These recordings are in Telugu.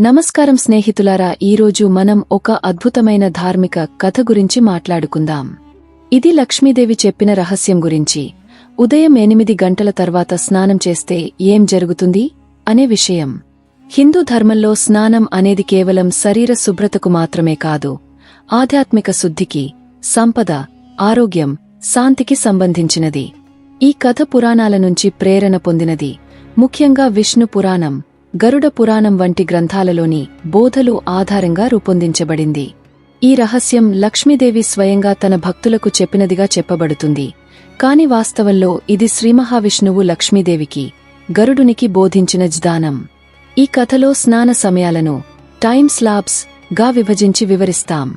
నమస్కారం స్నేహితులారా ఈరోజు మనం ఒక అద్భుతమైన ధార్మిక కథ గురించి మాట్లాడుకుందాం. ఇది లక్ష్మీదేవి చెప్పిన రహస్యం గురించి. ఉదయం ఎనిమిది గంటల తర్వాత స్నానం చేస్తే ఏం జరుగుతుంది? అనే విషయం. హిందూ ధర్మంలో స్నానం అనేది కేవలం శరీర శుభ్రతకు మాత్రమే కాదు. ఆధ్యాత్మిక శుద్ధికి సంపద ఆరోగ్యం శాంతికి సంబంధించినది. ఈ కథ పురాణాల నుంచి ప్రేరణ పొందినది. ముఖ్యంగా విష్ణు పురాణం. గరుడ పురాణం వంటి గ్రంథాలలోని బోధలు ఆధారంగా రూపొందించబడింది. ఈ రహస్యం లక్ష్మీదేవి స్వయంగా తన భక్తులకు చెప్పినదిగా చెప్పబడుతుంది. కాని వాస్తవంలో ఇది శ్రీమహావిష్ణువు లక్ష్మీదేవికి గరుడునికి బోధించిన జ్దానం ఈ కథలో స్నాన సమయాలను టైమ్ స్లాబ్స్గా విభజించి వివరిస్తాం.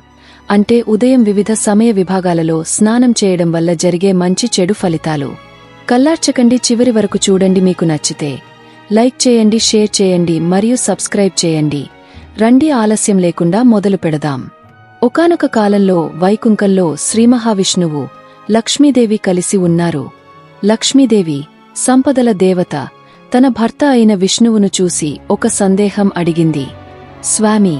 అంటే ఉదయం వివిధ సమయ విభాగాలలో స్నానం చేయడం వల్ల జరిగే మంచి చెడు ఫలితాలు. కల్లార్చకండి చివరి వరకు చూడండి మీకు నచ్చితే. లైక్ చేయండి షేర్ చేయండి మరియు సబ్స్క్రైబ్ చేయండి. రండి ఆలస్యం లేకుండా మొదలు పెడదాం. ఒకానొక కాలంలో వైకుంకంలో శ్రీమహావిష్ణువు లక్ష్మీదేవి కలిసి ఉన్నారు. లక్ష్మీదేవి సంపదల దేవత తన భర్త అయిన విష్ణువును చూసి ఒక సందేహం అడిగింది. స్వామి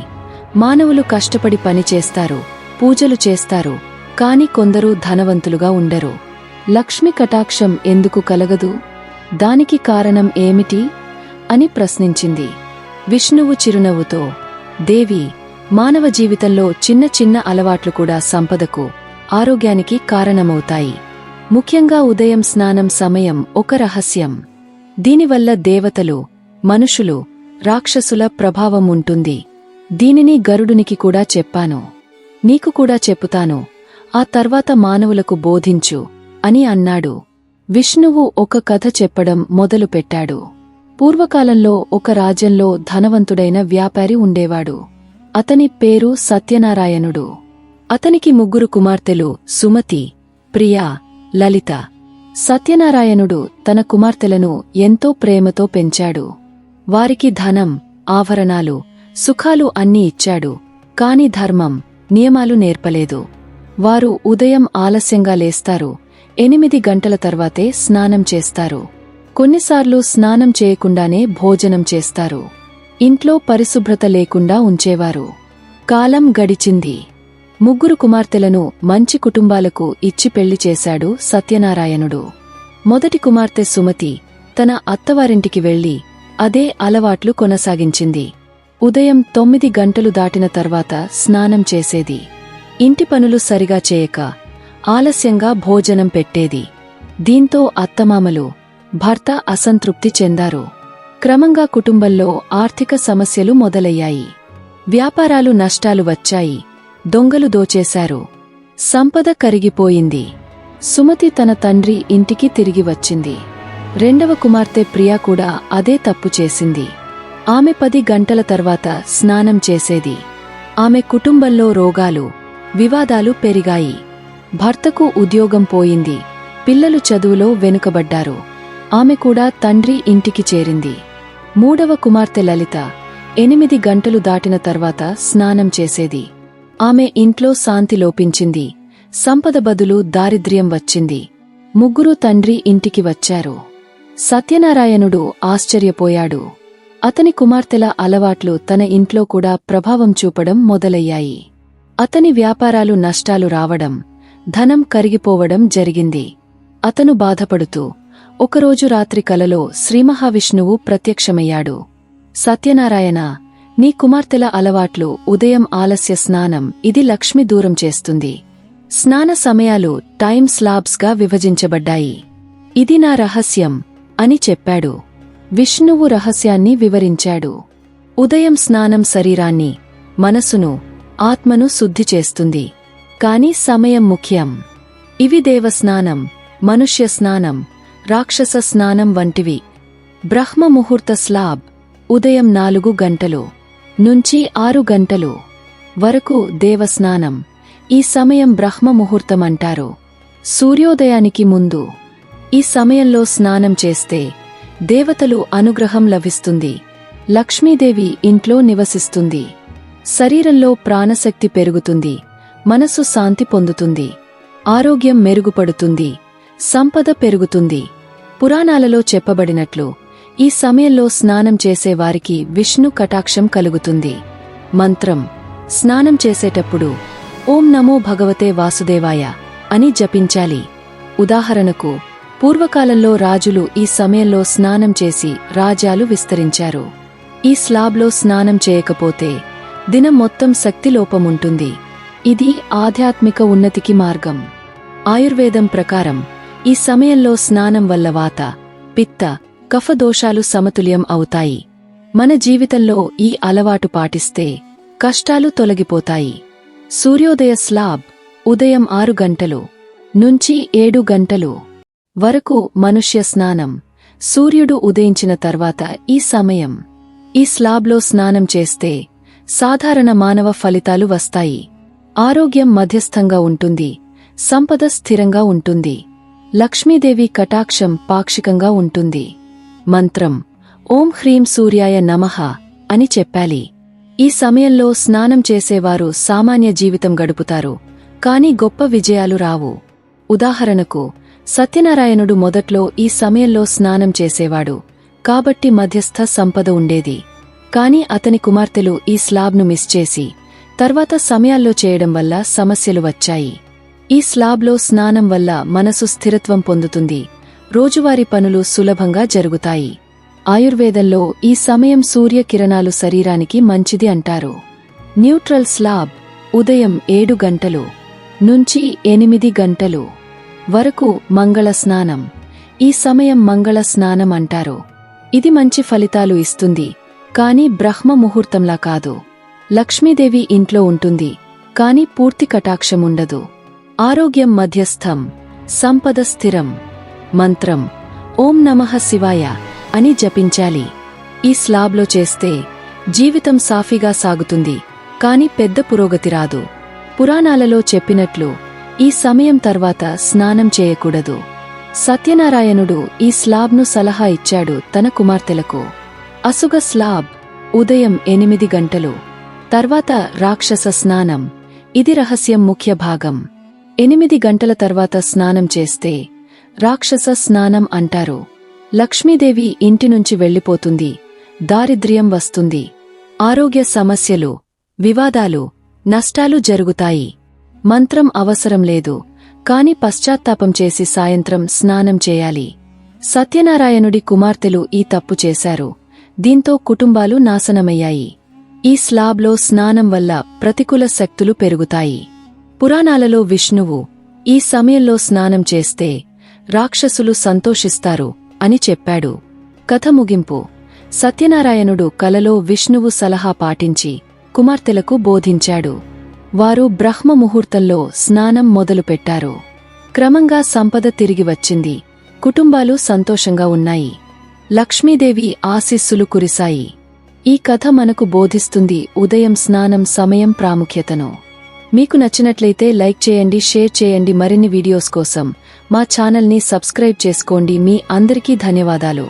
మానవులు కష్టపడి పనిచేస్తారు పూజలు చేస్తారు కాని కొందరు ధనవంతులుగా ఉండరు. లక్ష్మి కటాక్షం ఎందుకు కలగదు? దానికి కారణం ఏమిటి అని ప్రశ్నించింది. విష్ణువు చిరునవ్వుతో దేవి మానవ జీవితంలో చిన్న చిన్న అలవాట్లు కూడా సంపదకు ఆరోగ్యానికి కారణమవుతాయి. ముఖ్యంగా ఉదయం స్నానం సమయం ఒక రహస్యం. దీనివల్ల దేవతలు మనుషులు రాక్షసుల ప్రభావం ఉంటుంది. దీనిని గరుడునికి కూడా చెప్పాను. నీకు కూడా చెప్పుతాను. ఆ తర్వాత మానవులకు బోధించు అని అన్నాడు. విష్ణువు ఒక కథ చెప్పడం మొదలుపెట్టాడు. పూర్వకాలంలో ఒక రాజ్యంలో ధనవంతుడైన వ్యాపారి ఉండేవాడు. అతని పేరు సత్యనారాయణుడు. అతనికి ముగ్గురు కుమార్తెలు సుమతి ప్రియా లలిత. సత్యనారాయణుడు తన కుమార్తెలను ఎంతో ప్రేమతో పెంచాడు. వారికి ధనం ఆభరణాలు సుఖాలు అన్నీ ఇచ్చాడు. కాని ధర్మం నియమాలు నేర్పలేదు. వారు ఉదయం ఆలస్యంగా లేస్తారు. ఎనిమిది గంటల తర్వాతే స్నానం చేస్తారు. కొన్నిసార్లు స్నానం చేయకుండానే భోజనం చేస్తారు. ఇంట్లో పరిశుభ్రత లేకుండా ఉంచేవారు. కాలం గడిచింది. ముగ్గురు కుమార్తెలను మంచి కుటుంబాలకు ఇచ్చి పెళ్ళి చేశాడు సత్యనారాయణుడు. మొదటి కుమార్తె సుమతి తన అత్తవారింటికి వెళ్ళి అదే అలవాట్లు కొనసాగించింది. ఉదయం తొమ్మిది గంటలు దాటిన తర్వాత స్నానం చేసేది. ఇంటి పనులు సరిగా చేయక ఆలస్యంగా భోజనం పెట్టేది. దీంతో అత్తమామలు భర్త అసంతృప్తి చెందారు. క్రమంగా కుటుంబంలో ఆర్థిక సమస్యలు మొదలయ్యాయి. వ్యాపారాలు నష్టాలు వచ్చాయి. దొంగలు దోచేశారు. సంపద కరిగిపోయింది. సుమతి తన తండ్రి ఇంటికి తిరిగి వచ్చింది. రెండవ కుమార్తె ప్రియా కూడా అదే తప్పు చేసింది. ఆమె పది గంటల తర్వాత స్నానం చేసేది. ఆమె కుటుంబంలో రోగాలు వివాదాలు పెరిగాయి. భర్తకు ఉద్యోగం పోయింది. పిల్లలు చదువులో వెనుకబడ్డారు. ఆమె కూడా తండ్రి ఇంటికి చేరింది. మూడవ కుమార్తె లలిత ఎనిమిది గంటలు దాటిన తర్వాత స్నానం చేసేది. ఆమె ఇంట్లో శాంతి లోపించింది. సంపద బదులు దారిద్ర్యం వచ్చింది. ముగ్గురు తండ్రి ఇంటికి వచ్చారు. సత్యనారాయణుడు ఆశ్చర్యపోయాడు. అతని కుమార్తెల అలవాట్లు తన ఇంట్లో కూడా ప్రభావం చూపడం మొదలయ్యాయి. అతని వ్యాపారాలు నష్టాలు రావడం ధనం కరిగిపోవడం జరిగింది. అతను బాధపడుతూ ఒకరోజు రాత్రి కలలో శ్రీమహావిష్ణువు ప్రత్యక్షమయ్యాడు. సత్యనారాయణ నీ కుమార్తెల అలవాట్లు ఉదయం ఆలస్య స్నానం ఇది లక్ష్మి దూరం చేస్తుంది. స్నాన సమయాలు టైమ్ స్లాబ్స్గా విభజించబడ్డాయి. ఇది నా రహస్యం అని చెప్పాడు. విష్ణువు రహస్యాన్ని వివరించాడు. ఉదయం స్నానం శరీరాన్ని మనసును ఆత్మను శుద్ధి చేస్తుంది. కానీ సమయం ముఖ్యం. ఇవి దేవస్నానం మనుష్య స్నానం రాక్షస స్నానం వంటివి. బ్రహ్మ ముహూర్త స్లాబ్ ఉదయం నాలుగు గంటలు నుంచి ఆరు గంటలు వరకు దేవస్నానం. ఈ సమయం బ్రహ్మ ముహూర్తమంటారు సూర్యోదయానికి ముందు ఈ సమయంలో స్నానం చేస్తే దేవతలు అనుగ్రహం లభిస్తుంది. లక్ష్మీదేవి ఇంట్లో నివసిస్తుంది. శరీరంలో ప్రాణశక్తి పెరుగుతుంది. మనసు శాంతి పొందుతుంది. ఆరోగ్యం మెరుగుపడుతుంది. సంపద పెరుగుతుంది. పురాణాలలో చెప్పబడినట్లు ఈ సమయంలో స్నానం చేసేవారికి విష్ణు కటాక్షం కలుగుతుంది. మంత్రం స్నానం చేసేటప్పుడు ఓం నమో భగవతే వాసుదేవాయ అని జపించాలి. ఉదాహరణకు పూర్వకాలంలో రాజులు ఈ సమయంలో స్నానం చేసి రాజ్యాలు విస్తరించారు. ఈ స్లాబ్లో స్నానం చేయకపోతే దినం మొత్తం శక్తిలోపముంటుంది ఇది ఆధ్యాత్మిక ఉన్నతికి మార్గం. ఆయుర్వేదం ప్రకారం ఈ సమయంలో స్నానం వల్ల వాత పిత్త కఫ దోషాలు సమతుల్యం అవుతాయి. మన జీవితంలో ఈ అలవాటు పాటిస్తే కష్టాలు తొలగిపోతాయి. సూర్యోదయ స్లాబ్ ఉదయం ఆరు గంటలు నుంచి ఏడు గంటలు వరకు మనుష్య స్నానం సూర్యుడు ఉదయించిన తర్వాత ఈ సమయం. ఈ స్లాబ్లో స్నానం చేస్తే సాధారణ మానవ ఫలితాలు వస్తాయి. ఆరోగ్యం మధ్యస్థంగా ఉంటుంది సంపద స్థిరంగా ఉంటుంది లక్ష్మీదేవి కటాక్షం పాక్షికంగా ఉంటుంది. మంత్రం ఓం హ్రీం సూర్యాయ నమః అని చెప్పాలి. ఈ సమయంలో స్నానం చేసేవారు సామాన్య జీవితం గడుపుతారు కాని గొప్ప విజయాలు రావు. ఉదాహరణకు సత్యనారాయణుడు మొదట్లో ఈ సమయంలో స్నానం చేసేవాడు కాబట్టి మధ్యస్థ సంపద ఉండేది. కాని అతని కుమార్తెలు ఈ స్లాబ్ను మిస్ చేసి తర్వాత సమయాల్లో చేయడం వల్ల సమస్యలు వచ్చాయి. ఈ స్లాబ్లో స్నానం వల్ల మనసు స్థిరత్వం పొందుతుంది. రోజువారీ పనులు సులభంగా జరుగుతాయి. ఆయుర్వేదంలో ఈ సమయం సూర్యకిరణాలు శరీరానికి మంచిది అంటారు. న్యూట్రల్ స్లాబ్ ఉదయం ఏడు గంటలు నుంచి ఎనిమిది గంటలు వరకు మంగళ స్నానం. ఈ సమయం మంగళ స్నానం అంటారు. ఇది మంచి ఫలితాలు ఇస్తుంది. కాని బ్రహ్మ ముహూర్తంలా కాదు. లక్ష్మీదేవి ఇంట్లో ఉంటుంది కాని పూర్తి కటాక్షముండదు. ఆరోగ్యం మధ్యస్థం సంపద స్థిరం. మంత్రం ఓం నమః శివాయ అని జపించాలి. ఈ స్లాబ్లో చేస్తే జీవితం సాఫీగా సాగుతుంది కాని పెద్ద పురోగతి రాదు. పురాణాలలో చెప్పినట్లు ఈ సమయం తర్వాత స్నానం చేయకూడదు. సత్యనారాయణుడు ఈ స్లాబ్ను సలహా ఇచ్చాడు తన కుమార్తెలకు. అసుగ స్లాబ్ ఉదయం ఎనిమిది గంటలు. తర్వాత రాక్షస స్నానం. ఇది రహస్యం ముఖ్య భాగం. ఎనిమిది గంటల తర్వాత స్నానం చేస్తే రాక్షస స్నానం అంటారు. లక్ష్మీదేవి ఇంటి నుంచి వెళ్ళిపోతుంది. దారిద్ర్యం వస్తుంది. ఆరోగ్య సమస్యలు వివాదాలు నష్టాలు జరుగుతాయి. మంత్రం అవసరం లేదు. కాని పశ్చాత్తాపం చేసి సాయంత్రం స్నానం చేయాలి. సత్యనారాయణుడి కుమార్తెలు ఈ తప్పు చేశారు. దీంతో కుటుంబాలు నాశనమయ్యాయి. ఈ స్లాబ్లో స్నానం వల్ల ప్రతికూల శక్తులు పెరుగుతాయి. పురాణాలలో విష్ణువు ఈ సమయంలో స్నానం చేస్తే రాక్షసులు సంతోషిస్తారు అని చెప్పాడు. కథ ముగింపు. సత్యనారాయణుడు కలలో విష్ణువు సలహా పాటించి కుమార్తెలకు బోధించాడు. వారు బ్రహ్మ ముహూర్తంలో స్నానం మొదలుపెట్టారు. క్రమంగా సంపద తిరిగి వచ్చింది. కుటుంబాలు సంతోషంగా ఉన్నాయి. లక్ష్మీదేవి ఆశీస్సులు కురిశాయి. ఈ కథ మనకు బోధిస్తుంది ఉదయం స్నానం సమయం ప్రాముఖ్యతను. మీకు నచ్చినట్లయితే లైక్ చేయండి షేర్ చేయండి మరిన్ని వీడియోస్ కోసం మా ఛానల్ని సబ్స్క్రైబ్ చేసుకోండి. మీ అందరికీ ధన్యవాదాలు.